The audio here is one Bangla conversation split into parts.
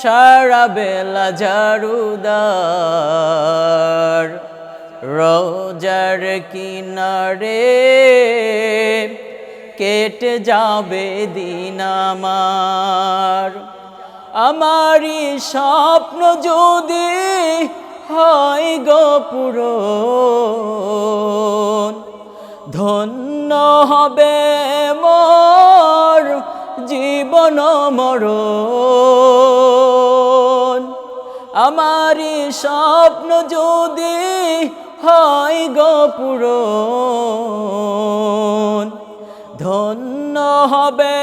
সারা বেলা জারুদার, রোজার কিনারে কেটে যাবে দিন আমার। আমারই স্বপ্ন যদি হয় গোপুরন ধন্য হবে মোর জীবন মরণ। আমারই স্বপ্ন যদি হয় গোপুরন ধন্য হবে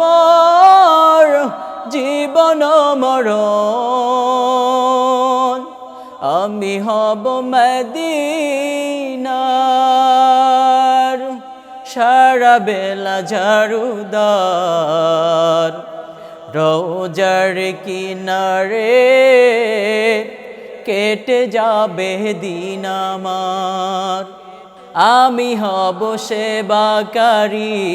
মোর জীবন মরণ। আমি হব মদিনার সারা বেলা ঝাড়ুদার, রোজার কিনারে কেটে যাবে দিন আমার। আমি হব সেবাকারী,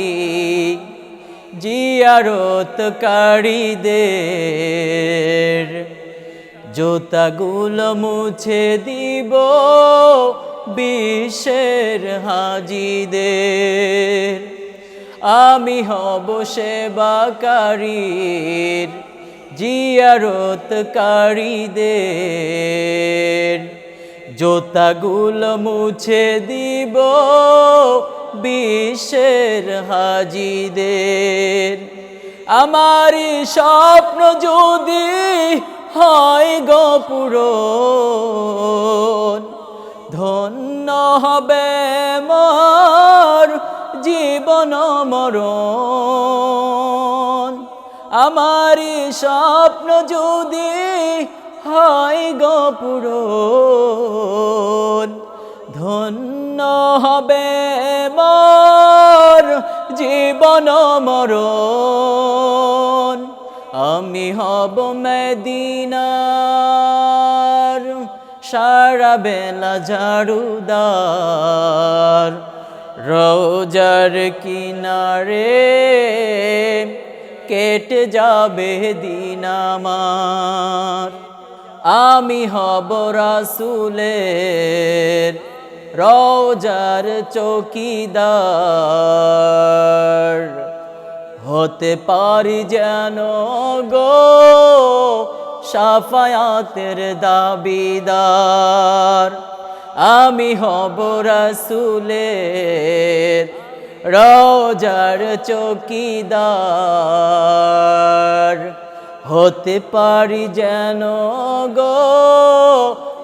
জিয়ারতকারীদের। জোতাগুলো মুছে দিব বিশ্বের হাজিদের। আমি হব সেবাকারীর জিয়ারতকারীদের জোতাগুলো মুছে দিব বিশ্বের হাজিদের। আমারই স্বপ্ন যদি হয় গোপুরন ধন্য হবে মোর জীবন মরণ। আমারই স্বপ্ন যদি হয় গোপুরন ধন্য হবে মোর জীবন মরণ। আমি হব মদিনার সারা বেলা ঝাড়ুদার, রোজার কিনারে কেটে যাবে দিন আমার। আমি হব রাসুলের রোজার চৌকিদার। হতে পারি যেন গো সাফায়াতের দাবিদার। আমি হব রাসুলের রোজার চৌকিদার হতে পারি যেন গো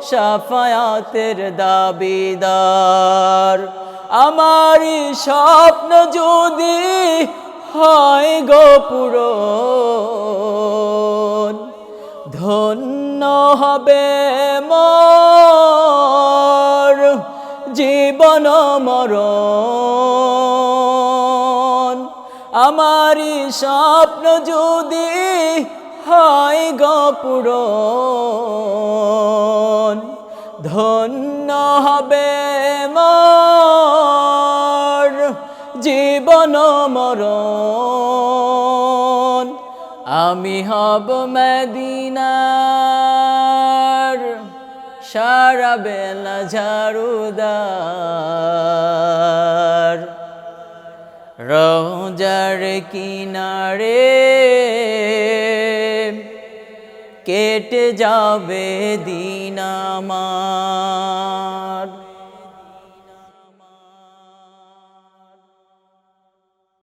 সাফায়াতের দাবিদার। আমারই স্বপ্ন যদি হয় গোপুরন ধন্য হবে মোর জীবন মরণ। আমারই স্বপ্ন যদি হয় গোপুরন ধন্য হবে মোর জীবন মরণ। আমি হব মদিনার সারা বেলা ঝাড়ুদার রোজার কিনারে কেটে যাবে দিনামা